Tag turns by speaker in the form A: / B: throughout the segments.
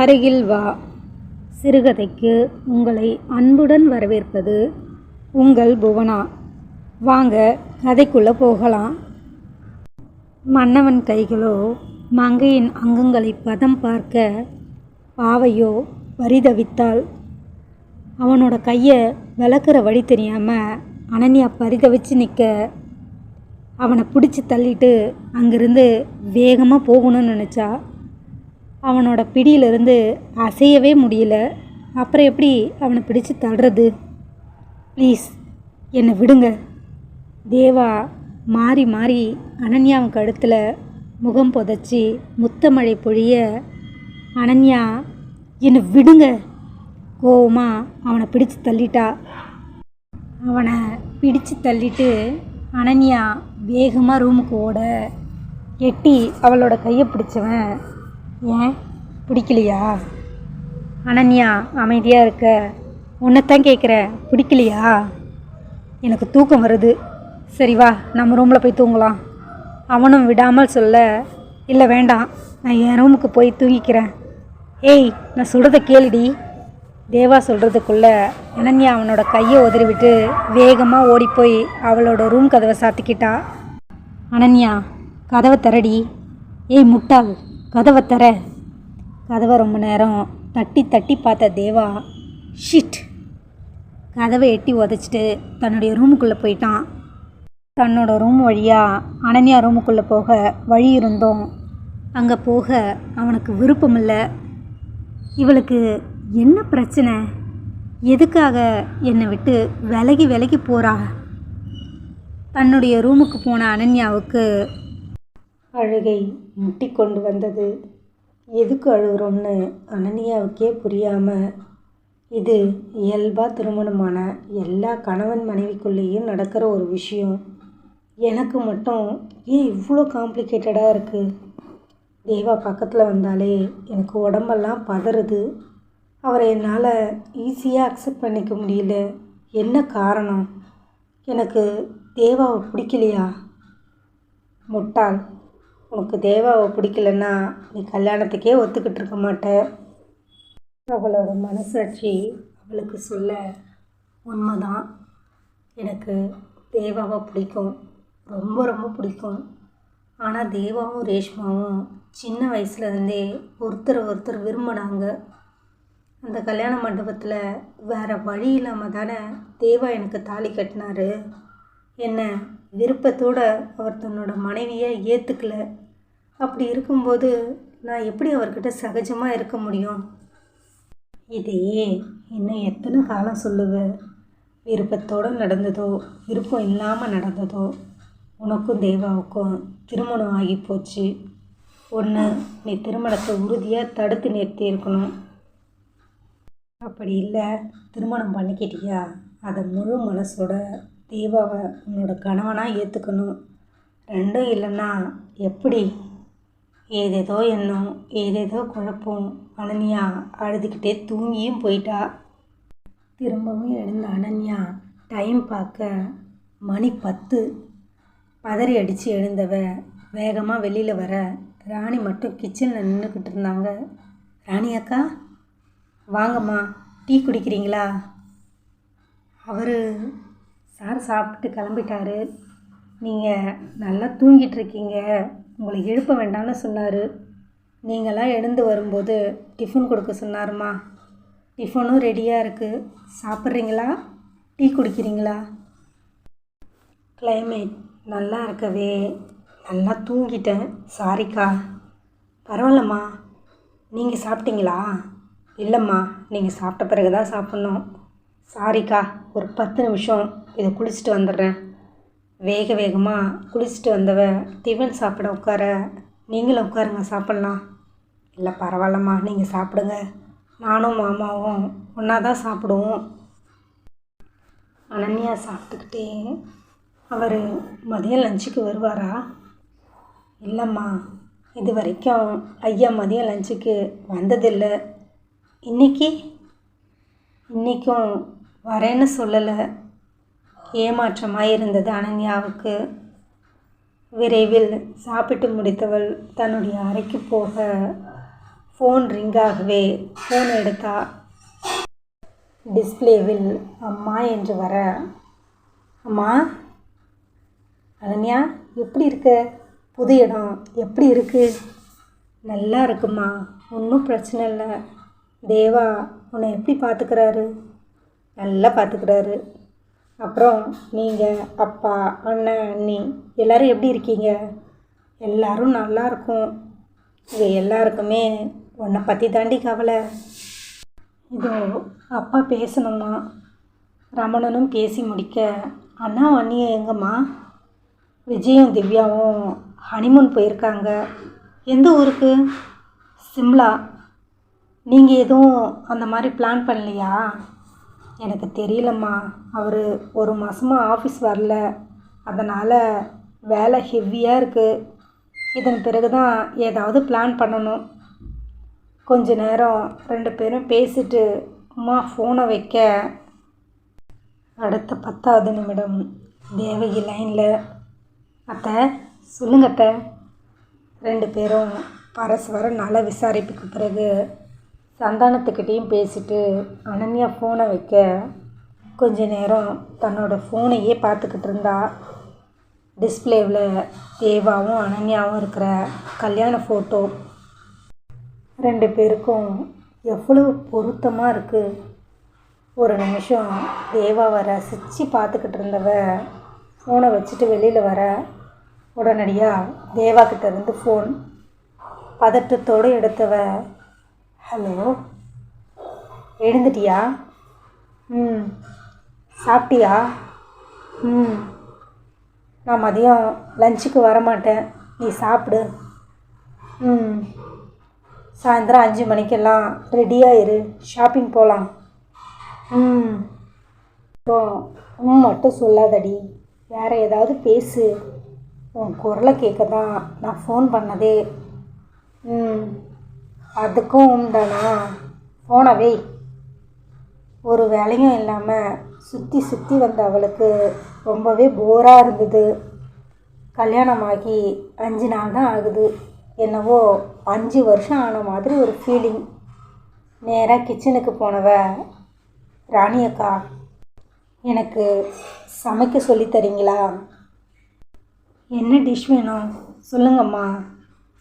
A: அருகில் வா. சிறுகதைக்கு உங்களை அன்புடன் வரவேற்பது உங்கள் புவனா. வாங்க கதைக்குள்ளே போகலாம். மன்னவன் கைகளோ மங்கையின் அங்கங்களை பதம் பார்க்க பாவையோ பரிதவித்தாள். அவனோட கையை விளக்குற வழி தெரியாமல் அனன்யா பரிதவிச்சு நிற்க அவனை பிடிச்சி தள்ளிட்டு அங்கேருந்து வேகமாக போகணும்னு நினச்சா அவனோட பிடியிலிருந்து அசையவே முடியல. அப்புறம் எப்படி அவனை பிடிச்சு தள்ளுறது? ப்ளீஸ் என்னை விடுங்க. தேவா மாறி மாறி அனன்யாவும் கழுத்தில் முகம் புதைச்சி முத்தமழை பொழிய அனன்யா என்னை விடுங்க. கோவமாக அவனை பிடிச்சு தள்ளிட்டா. அவனை பிடிச்சு தள்ளிட்டு அனன்யா வேகமாக ரூமுக்கு ஓட எட்டி அவளோட கையை பிடிச்சவன் ஏன் பிடிக்கலையா? அனன்யா அமைதியாக இருக்க. உன்னைத்தான் கேட்குறேன். பிடிக்கலையா? எனக்கு தூக்கம் வருது. சரி வா நம்ம ரூமில் போய் தூங்கலாம். அவனும் விடாமல் சொல்ல இல்லை வேண்டாம். நான் என் ரூமுக்கு போய் தூங்கிக்கிறேன். ஏய் நான் சொல்கிறத கேளுடி. தேவா சொல்கிறதுக்குள்ளே அனன்யா அவனோட கையை உதறிவிட்டு வேகமாக ஓடிப்போய் அவளோட ரூம் கதவை சாத்திக்கிட்டா. அனன்யா கதவை தரடி ஏய் முட்டாள் கதவை தர கதவை ரொம்ப நேரம் தட்டி தட்டி பார்த்த தேவா ஷிட். கதவை எட்டி உதச்சிட்டு தன்னுடைய ரூமுக்குள்ளே போயிட்டான். தன்னோட ரூம் வழியாக அனன்யா ரூமுக்குள்ளே போக வழி இருந்தோம் அங்கே போக அவனுக்கு விருப்பம் இல்லை. இவளுக்கு என்ன பிரச்சனை? எதுக்காக என்னை விட்டு விலகி விலகி போகிறா தன்னுடைய ரூமுக்கு போன அனன்யாவுக்கு அழுகை முட்டி கொண்டு வந்தது. எதுக்கு அழுகுறோம்னு அனன்யாவுக்கே புரியாமல் இது இயல்பாக திருமணமான எல்லா கணவன் மனைவிக்குள்ளேயும் நடக்கிற ஒரு விஷயம். எனக்கு மட்டும் ஏன் இவ்வளோ காம்ப்ளிகேட்டடாக இருக்குது தேவா பக்கத்தில் வந்தாலே எனக்கு உடம்பெல்லாம் பதறுது. அவரை என்னால் ஈஸியாக அக்செப்ட் பண்ணிக்க முடியல. என்ன காரணம்? எனக்கு தேவாவை பிடிக்கலையா? முட்டாள். உனக்கு தேவாவை பிடிக்கலன்னா நீ கல்யாணத்துக்கே ஒத்துக்கிட்டு இருக்க மாட்ட. அவளோட மனசாட்சி அவளுக்கு சொல்ல உண்மைதான். எனக்கு தேவாவை பிடிக்கும். ரொம்ப ரொம்ப பிடிக்கும். ஆனால் தேவாவும் ரேஷ்மாவும் சின்ன வயசுலேருந்தே ஒருத்தர் ஒருத்தர் விரும்பினாங்க. அந்த கல்யாண மண்டபத்தில் வேறு வழி இல்லாமல் தானே தேவா எனக்கு தாலி கட்டினாரு. என்ன விருப்பத்தோடு அவர் தன்னோட மனைவியை ஏற்றுக்கல அப்படி இருக்கும்போது நான் எப்படி அவர்கிட்ட சகஜமாக இருக்க முடியும்? இதையே இன்னும் எத்தனை காலம் சொல்லுவேன் விருப்பத்தோடு நடந்ததோ விருப்பம் இல்லாமல் நடந்ததோ உனக்கும் தேவாவுக்கும் திருமணம் ஆகி போச்சு. ஒன்று நீ திருமணத்தை உறுதியாக தடுத்து நிறுத்தி இருக்கணும். அப்படி இல்லை திருமணம் பண்ணிக்கிட்டியா? அதை முழு மனசோட தேவாவை உன்னோட கணவனாக ஏற்றுக்கணும் ரெண்டும் இல்லைன்னா எப்படி ஏதேதோ எண்ணம் ஏதேதோ குழப்பம் அனன்யா அழுதுகிட்டே தூங்கியும் போயிட்டா. திரும்பவும் எழுந்த அனன்யா டைம் பார்க்க மணி பத்து. பதறி அடித்து எழுந்தவ வேகமாக வெளியில் வர ராணி மட்டும் கிச்சனில் நின்றுக்கிட்டு இருந்தாங்க. ராணி அக்கா வாங்கம்மா டீ குடிக்கிறீங்களா? அவர் சார் சாப்பிட்டு கிளம்பிட்டாரு. நீங்கள் நல்லா தூங்கிட்டு இருக்கீங்க. உங்களை எழுப்ப வேண்டாம்னு சொன்னார். நீங்களாம் எழுந்து வரும்போது டிஃபன் கொடுக்க சொன்னாருமா? டிஃபனும் ரெடியாக இருக்குது சாப்பிட்றீங்களா? டீ குடிக்கிறீங்களா? கிளைமேட் நல்லா இருக்கவே. நல்லா தூங்கிட்டேன். சாரிக்கா பரவாயில்லம்மா. நீங்கள் சாப்பிட்டீங்களா? இல்லைம்மா. நீங்கள் சாப்பிட்ட பிறகு தான் சாப்பிட்ணும். சாரிக்கா ஒரு பத்து நிமிஷம் இதை குளிச்சுட்டு வந்துடுறேன். வேக வேகமாக குளிச்சுட்டு வந்தவ டிஃபன் சாப்பிட உட்கார நீங்களும் உட்காருங்க சாப்பிட்லாம். இல்லை பரவாயில்லம்மா நீங்கள் சாப்பிடுங்க. நானும் மாமாவும் ஒன்றா தான் சாப்பிடுவோம். அனன்யா சாப்பிட்டுக்கிட்டே அவர் மதியம் லஞ்சுக்கு வருவாரா? இல்லைம்மா இது வரைக்கும் ஐயா மதியம் லஞ்சுக்கு வந்ததில்லை. இன்றைக்கி இன்றைக்கும் வரேன்னு சொல்லலை. ஏமாற்றமாக இருந்தது அனன்யாவுக்கு. விரைவில் சாப்பிட்டு முடித்தவள் தன்னுடைய அறைக்கு போக ஃபோன் ரிங்காகவே ஆகவே ஃபோன் எடுத்தா. டிஸ்ப்ளேவில் அம்மா என்று வர அம்மா அனன்யா எப்படி இருக்க? புது இடம் எப்படி இருக்குது நல்லா இருக்குமா ஒன்றும் பிரச்சனை இல்லை. தேவா உன்னை எப்படி பார்த்துக்கிறாரு? நல்லா பார்த்துக்கிறாரு. அப்புறம் நீங்கள் அப்பா அண்ணன் அண்ணி எல்லாரும் எப்படி இருக்கீங்க? எல்லோரும் நல்லா இருக்கும். இது எல்லாருக்குமே உன்னை பற்றி தாண்டி கவலை. இதோ அப்பா பேசணுமா? ரமணனும் பேசி முடிக்க அண்ணா அண்ணியை எங்கம்மா? விஜயும் திவ்யாவும் ஹனிமூன் போயிருக்காங்க. எந்த ஊருக்கு? சிம்லா. நீங்கள் எதுவும் அந்த மாதிரி பிளான் பண்ணலையா? எனக்கு தெரியலம்மா. அவர் ஒரு மாதமாக ஆஃபீஸ் வரல. அதனால் வேலை ஹெவியாக இருக்குது இதன் பிறகு தான் ஏதாவது பிளான் பண்ணணும். கொஞ்ச நேரம் ரெண்டு பேரும் பேசிட்டு அம்மா ஃபோனை வைக்க. அடுத்த பத்தாவது நிமிடம் தேவகி லைனில் அத்தை சொல்லுங்க அத்தை. ரெண்டு பேரும் பரஸ்பரம் நல விசாரிப்புக்கு பிறகு சந்தானத்துக்கிட்டேயும் பேசிட்டு அனன்யா ஃபோனை வைக்க கொஞ்ச நேரம் தன்னோட ஃபோனையே பார்த்துக்கிட்டு இருந்தா. டிஸ்பிளேவில் தேவாவும் அனன்யாவும் இருக்கிற கல்யாண ஃபோட்டோ ரெண்டு பேருக்கும் எவ்வளவு பொருத்தமாக இருக்குது ஒரு நிமிஷம் தேவாவை ரசித்து பார்த்துக்கிட்டு இருந்தவ ஃபோனை வச்சுட்டு வெளியில் வர உடனடியாக தேவா இருந்து ஃபோன் பதட்டத்தோடு எடுத்தவ ஹலோ எழுந்துட்டியா? ம். சாப்பிட்டியா? ம். நான் மதியம் லஞ்சுக்கு வரமாட்டேன். நீ சாப்பிடு. ம். சாயந்தரம் அஞ்சு மணிக்கெல்லாம் ரெடியாக இரு ஷாப்பிங் போகலாம் ம். அப்புறம் ம் மட்டும் சொல்லாதடி. வேறு ஏதாவது பேசு. உன் குரலை கேட்க தான் நான் ஃபோன் பண்ணதே. ம். அதுக்கும் உண்டானா? ஃபோனை வை. ஒரு வேலையும் இல்லாமல் சுற்றி சுற்றி வந்த அவளுக்கு ரொம்பவே போராக இருந்தது. கல்யாணமாகி அஞ்சு நாள் தான் ஆகுது. என்னவோ அஞ்சு வருஷம் ஆன மாதிரி ஒரு ஃபீலிங் நேராக கிச்சனுக்கு போனவ ராணி அக்கா எனக்கு சமைக்க சொல்லித் தரீங்களா? என்ன டிஷ் வேணும்? சொல்லுங்கம்மா.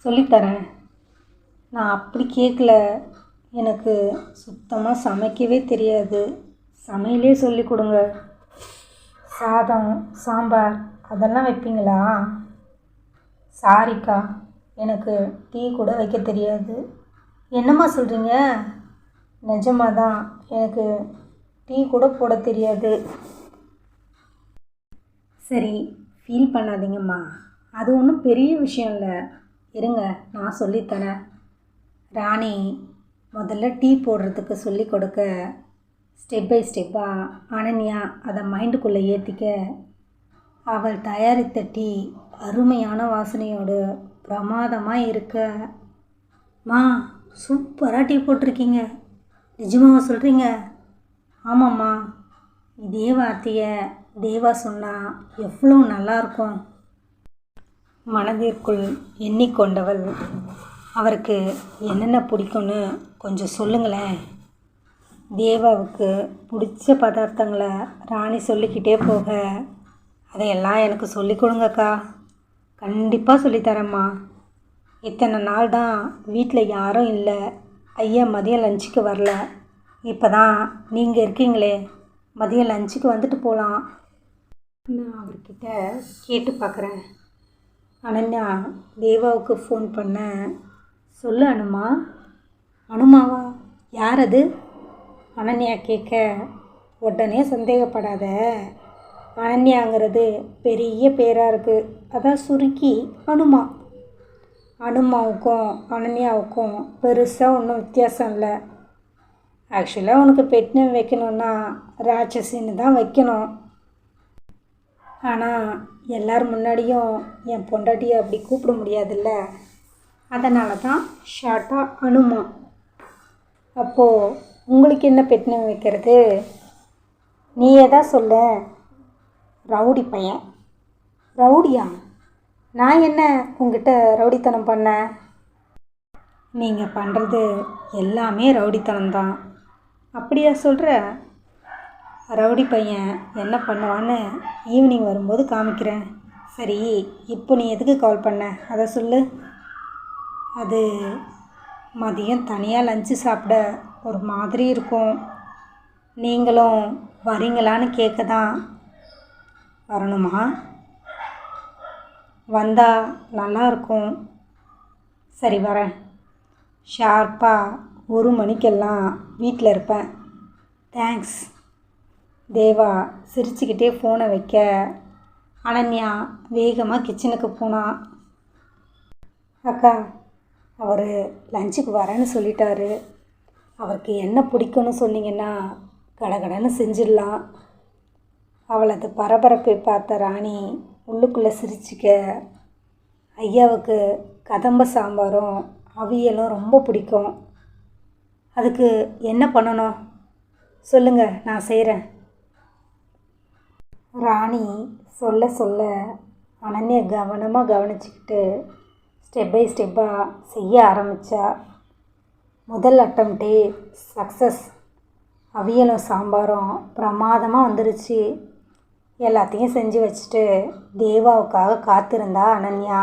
A: சொல்லித்தரேன் நான் அப்படி கேட்கல எனக்கு சுத்தமாக சமைக்கவே தெரியாது. சமையலே சொல்லி கொடுங்க. சாதம் சாம்பார் அதெல்லாம் வைப்பீங்களா? சாரிக்கா எனக்கு டீ கூட வைக்க தெரியாது. என்னம்மா சொல்கிறீங்க நிஜமாக தான் எனக்கு டீ கூட போட தெரியாது. சரி ஃபீல் பண்ணாதீங்கம்மா. அது ஒன்றும் பெரிய விஷயம் இல்லை. இருங்க நான் சொல்லித்தரேன் ராணி முதல்ல டீ போடுறதுக்கு சொல்லி கொடுக்க ஸ்டெப் பை ஸ்டெப்பாக அனன்யா அதை மைண்டுக்குள்ளே ஏற்றிக்க அவள் தயாரித்த டீ அருமையான வாசனையோடு பிரமாதமாக இருக்க. மா சூப்பராக டீ போட்டிருக்கீங்க. நிஜமாக சொல்கிறீங்க ஆமாம்மா. இதே வார்த்தையை தேவா சொன்னால் எவ்வளோ நல்லாயிருக்கும் மனதிற்குள் எண்ணிக்கொண்டவள் அவருக்கு என்னென்ன பிடிக்கும்னு கொஞ்சம் சொல்லுங்களேன். தேவாவுக்கு பிடிச்ச பதார்த்தங்களை ராணி சொல்லிக்கிட்டே போக அதையெல்லாம் எனக்கு சொல்லிக் கொடுங்கக்கா. கண்டிப்பாக சொல்லித்தரேம்மா. இத்தனை நாள் தான் வீட்டில் யாரும் இல்லை. ஐயா மதியம் லஞ்சுக்கு வரல. இப்போ தான் நீங்கள் இருக்கீங்களே. மதியம் லஞ்சுக்கு வந்துட்டு போகலாம் நான் அவர்கிட்ட கேட்டு பார்க்குறேன் அனன்யா தேவாவுக்கு ஃபோன் பண்ண சொல்லு அனுமா. அனுமாவா? யார் அது அனன்யா கேட்க உடனே சந்தேகப்படாத. அனன்யாங்கிறது பெரிய பேராக இருக்குது அதான் சுருக்கி அனுமா. அனுமாவுக்கும் அனன்யாவுக்கும் பெருசாக ஒன்றும் வித்தியாசம் இல்லை. ஆக்சுவலாக உனக்கு பெட் நேம் வைக்கணுன்னா ராட்சசின்னு தான் வைக்கணும். ஆனால் எல்லார் முன்னாடியும் என் பொண்டாட்டியை அப்படி கூப்பிட முடியாதுல்ல. அதனால தான் ஷார்ட்டாக அனுமா. அப்போது உங்களுக்கு என்ன பெட் நேம் வைக்கிறது? நீயே தான் சொல்ல ரவுடி பையன். ரவுடியா? நான் என்ன உங்ககிட்ட ரவுடித்தனம் பண்ணேன் நீங்கள் பண்ணுறது எல்லாமே ரவுடித்தனம்தான். அப்படியா சொல்கிற ரவுடி பையன் என்ன பண்ணுவான்னு ஈவினிங் வரும்போது காமிக்கிறேன். சரி இப்போ நீ எதுக்கு கால் பண்ண? அதை சொல்லு. அது மதியம் தனியாக லஞ்சு சாப்பிட ஒரு மாதிரி இருக்கும். நீங்களும் வரீங்களான்னு கேட்க தான் வரணுமா வந்தால் நல்லாயிருக்கும் சரி வரேன். ஷார்ப்பாக ஒரு மணிக்கெல்லாம் வீட்டில் இருப்பேன். தேங்க்ஸ். தேவா சிரிச்சுக்கிட்டே ஃபோனை வைக்க அனன்யா வேகமாக கிச்சனுக்கு போனான் அக்கா அவர் லஞ்சுக்கு வரேன்னு சொல்லிட்டாரு. அவருக்கு என்ன பிடிக்கும்னு சொன்னீங்கன்னா கடகடன்னு செஞ்சிடலாம். அவளது பரபரப்பை பார்த்த ராணி உள்ளுக்குள்ளே சிரிச்சிக்க ஐயாவுக்கு கதம்ப சாம்பாரும் அவியலும் ரொம்ப பிடிக்கும். அதுக்கு என்ன பண்ணணும்? சொல்லுங்கள் நான் செய்கிறேன் ராணி சொல்ல சொல்ல அனன்யா கவனமாக கவனிச்சுக்கிட்டு ஸ்டெப் பை ஸ்டெப்பாக செய்ய ஆரம்பித்தா முதல் அட்டம்ப்டே சக்ஸஸ் அவியலும் சாம்பாரும் பிரமாதமாக வந்துருச்சு. எல்லாத்தையும் செஞ்சு வச்சுட்டு தேவாவுக்காக காத்திருந்தா அனன்யா.